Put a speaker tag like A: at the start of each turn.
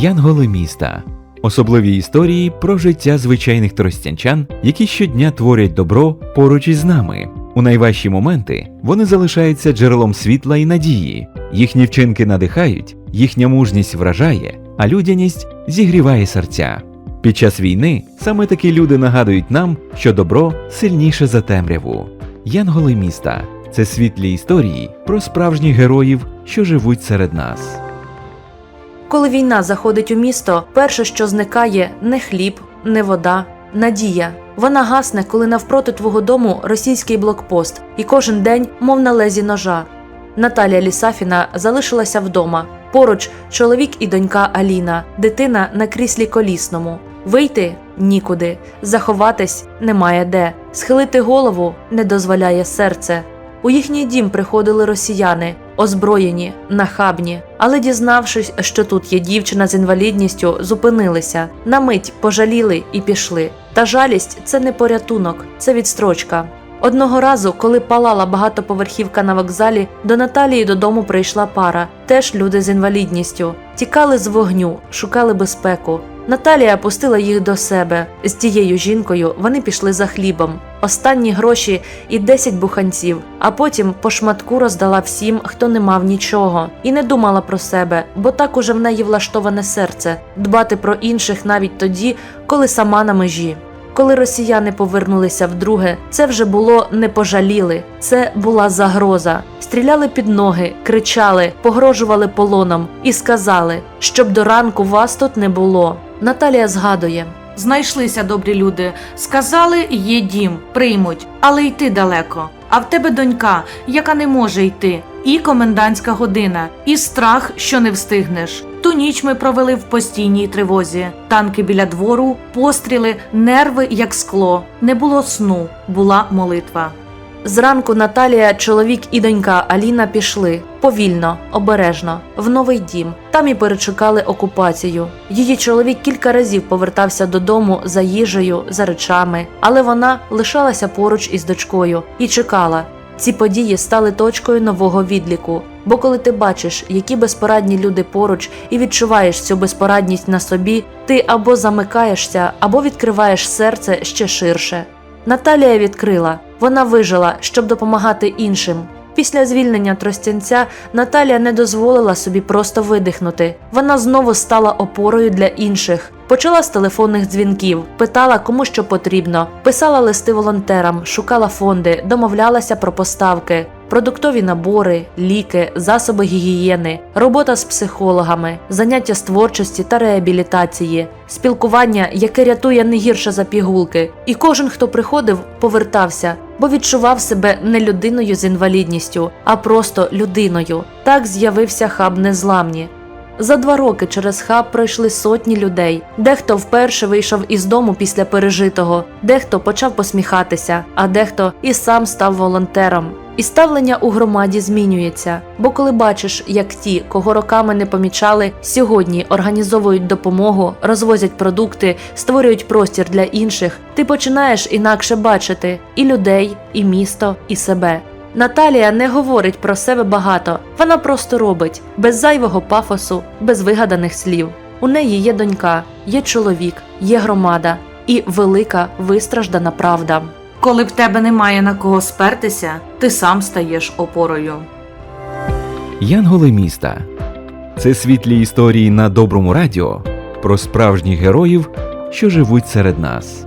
A: Янголи міста. Особливі історії про життя звичайних тростянчан, які щодня творять добро поруч із нами. У найважчі моменти вони залишаються джерелом світла і надії. Їхні вчинки надихають, їхня мужність вражає, а людяність зігріває серця. Під час війни саме такі люди нагадують нам, що добро сильніше за темряву. Янголи міста це світлі історії про справжніх героїв, що живуть серед нас.
B: Коли війна заходить у місто, перше, що зникає, не хліб, не вода, надія. Вона гасне, коли навпроти твого дому російський блокпост, і кожен день, мов на лезі ножа. Наталія Лісафіна залишилася вдома. Поруч чоловік і донька Аліна, дитина на кріслі колісному. Вийти нікуди, заховатись немає де, схилити голову не дозволяє серце. У їхній дім приходили росіяни, озброєні, нахабні, але дізнавшись, що тут є дівчина з інвалідністю, зупинилися, на мить пожаліли і пішли. Та жалість це не порятунок, це відстрочка. Одного разу, коли палала багатоповерхівка на вокзалі, до Наталії додому прийшла пара, теж люди з інвалідністю. Тікали з вогню, шукали безпеку. Наталія пустила їх до себе. З тією жінкою вони пішли за хлібом. Останні гроші і 10 буханців, а потім по шматку роздала всім, хто не мав нічого, і не думала про себе, бо так уже в неї влаштоване серце дбати про інших навіть тоді, коли сама на межі. Коли росіяни повернулися вдруге, це вже було не пожаліли, це була загроза. Стріляли під ноги, кричали, погрожували полоном і сказали, щоб до ранку вас тут не було. Наталія згадує.
C: Знайшлися добрі люди. Сказали, є дім, приймуть, але йти далеко. А в тебе донька, яка не може йти, і комендантська година, і страх, що не встигнеш. Ту ніч ми провели в постійній тривозі. Танки біля двору, постріли, нерви як скло. Не було сну, була молитва.
B: Зранку Наталія, чоловік і донька Аліна пішли повільно, обережно, в новий дім. Там і перечекали окупацію. Її чоловік кілька разів повертався додому за їжею, за речами, але вона лишалася поруч із дочкою і чекала. Ці події стали точкою нового відліку. Бо коли ти бачиш, які безпорадні люди поруч, і відчуваєш цю безпорадність на собі, ти або замикаєшся, або відкриваєш серце ще ширше. Наталія відкрила. Вона вижила, щоб допомагати іншим. Після звільнення Тростянця Наталія не дозволила собі просто видихнути. Вона знову стала опорою для інших. Почала з телефонних дзвінків, питала, кому що потрібно, писала листи волонтерам, шукала фонди, домовлялася про поставки, продуктові набори, ліки, засоби гігієни, робота з психологами, заняття з творчості та реабілітації, спілкування, яке рятує не гірше за пігулки. І кожен, хто приходив, повертався, бо відчував себе не людиною з інвалідністю, а просто людиною. Так з'явився хаб незламні. За два роки через хаб пройшли сотні людей. Дехто вперше вийшов із дому після пережитого, дехто почав посміхатися, а дехто і сам став волонтером. І ставлення у громаді змінюється. Бо коли бачиш, як ті, кого роками не помічали, сьогодні організовують допомогу, розвозять продукти, створюють простір для інших, ти починаєш інакше бачити і людей, і місто, і себе. Наталія не говорить про себе багато, вона просто робить без зайвого пафосу, без вигаданих слів. У неї є донька, є чоловік, є громада і велика вистраждана правда.
C: Коли в тебе немає на кого спертися, ти сам стаєш опорою.
A: Янголи міста це світлі історії на доброму радіо про справжніх героїв, що живуть серед нас.